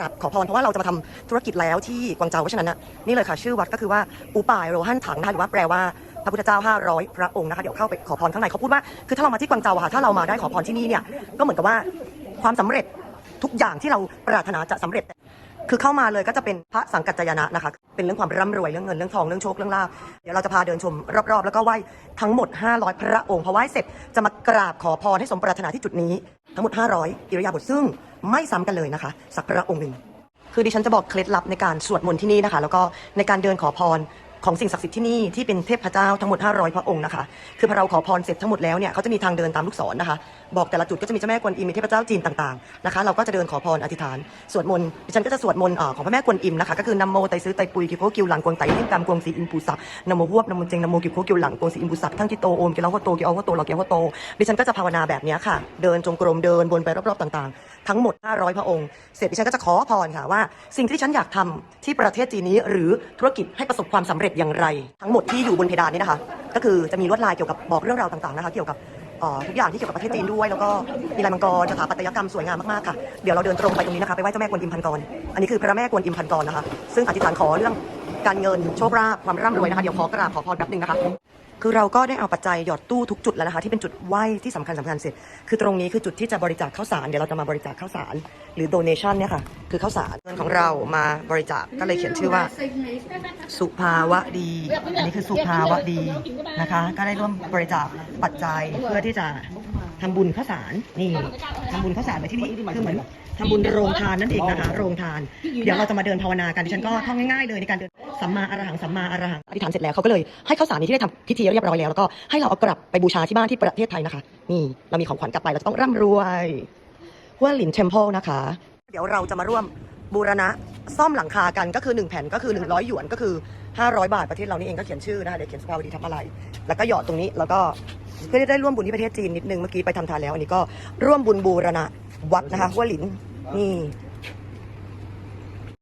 ราบขอพรเพราะว่าเราจะมาทำธุรกิจแล้วที่กวางเจาเพราะฉะนั้นนะนี่เลยค่ะชื่อวัดก็คือว่าอูป่ายโรฮันถังนะคะหรือว่าแปลว่าพระพุทธเจ้า 500 พระองค์นะคะเดี๋ยวเข้าไปขอพรข้างในเขาพูดว่าคือถ้าเรามาที่กวางเจาค่ะถ้าเรามาได้ขอพรที่นี่เนี่ยก็เหมือนกับว่าความสำเร็จทุกอย่างที่เราปรารถนาจะสำเร็จ คือเข้ามาเลยก็จะเป็นพระสังกัจจายนะนะคะ เป็นเรื่องความร่ำรวยเรื่องเงินเรื่องทองเรื่องโชคเรื่องลาภเดี๋ยวเราจะพาเดินชมรอบๆ แล้วก็ไหว้ทั้งหมด 500 พระองค์พอไหว้เสร็จจะมากราบขอพรให้สมปรารถนาที่จุดนี้ ทั้งหมด 500 อิริยาบถซึ่งไม่ซ้ำกันเลยนะคะ สักพระองค์หนึ่ง คือดิฉันจะบอกเคล็ดลับในการสวดมนต์ที่นี่นะคะ แล้วก็ในการเดินขอพร ของสิ่งศักดิ์สิทธิ์ที่นี่ที่เป็นเทพเจ้าทั้งหมด 500 พระองค์นะคะคือพอเราขอพรเสร็จทั้งหมดแล้วเนี่ยเขาจะมีทางเดินตามลูกศรนะคะ บอกแต่ละจุดก็จะมีเจ้าแม่กวนอิมมีเทพเจ้าจีนต่างๆนะคะเราก็จะเดินขอพรอธิษฐานสวดมนต์ดิฉันก็จะสวดมนต์ของพระแม่กวนอิมนะคะก็คือนัมโมไตรซื้อไตรปุยกิโคกิวหลังกวงไตเล่งกามกวงสีอินปูสักนัมโมฮวบนัมโมเจงนัมโมกิโคกิวหลังกวงสีอินปูสักทั้งที่โตโอมกิเลาก็โตกิเอาก็โตเราเกียวก็โตดิฉันก็จะภาวนาแบบนี้ค่ะ เดินจงกรมเดินวนไปรอบๆต่างๆ ทั้งหมด 500 พระองค์ เสร็จดิฉันก็จะขอพรค่ะว่า สิ่งที่ฉันอยากทำที่ประเทศจีนนี้ หรือธุรกิจให้ประสบความสำเร็จอย่างไร ทั้งหมดที่อยู่บนเพดานนี้นะคะ ก็คือจะมีลวดลายเกี่ยวกับบอกเรื่องราวต่างๆนะคะเกี่ยวกับทุกอย่างที่เกี่ยวกับประเทศจีนด้วย แล้วก็มีลายมังกรสถาปัตยกรรมสวยงามมากๆค่ะ เดี๋ยวเราเดินตรงไปตรงนี้นะคะไปไหว้เจ้าแม่กวนอิมพันกร อันนี้คือพระแม่กวนอิมพันกรนะคะ ซึ่งอธิษฐานขอเรื่องการเงินโชคลาภความร่ำรวยนะคะเดี๋ยวขอกราบขอพรแป๊บหนึงนะคะ คือเราก็ได้เอาปัจจัยหยอดตู้ทุกจุดแล้วนะคะที่เป็นจุดไหว้ที่สำคัญสำคัญเสร็จคือตรงนี้คือจุดที่จะบริจาคข้าวสารเดี๋ยวเราจะมาบริจาคข้าวสารหรือ donation เนี่ยค่ะคือข้าวสารเงินของเรามาบริจาคก็เลยเขียนชื่อว่า สุภาวะดีอันนี้คือสุภาวะดีนะคะ ก็ได้ร่วมบริจาคปัจจัยเพื่อที่จะ ทำบุญข้าวสารนี่ทำบุญข้าวสารไปที่นี่คือเหมือนทำบุญโรงทานนั่นเองนะคะโรงทาน เดี๋ยวเราจะมาเดินภาวนากันดิฉันก็ท่องง่ายๆเลยในการเดินสัมมาอรหังสัมมาอรหังอธิษฐานเสร็จแล้วเขาก็เลยให้ข้าวสารนี้ที่ได้ทำพิธีเรียบร้อยแล้วแล้วก็ให้เราเอากลับไปบูชาที่บ้านที่ประเทศไทยนะคะ นี่เรามีของขวัญกลับไปเราจะต้องร่ำรวยหัวหลินเทมเพลนะคะ เดี๋ยวเราจะมาร่วมบูรณะซ่อมหลังคากันก็คือ 1 แผ่นก็คือ 100 หยวนก็คือ 500 บาทประเทศเรานี่เองก็เขียนชื่อนะคะเดี๋ยวเขียนสภาวดีทำอะไร แล้วก็หยอดตรงนี้แล้วก็ เพื่อได้ร่วมบุญที่ประเทศจีนนิดนึงเมื่อกี้ไปทำทานแล้ว อันนี้ก็ร่วมบุญบูรณะวัดนะคะหัวหลินนี่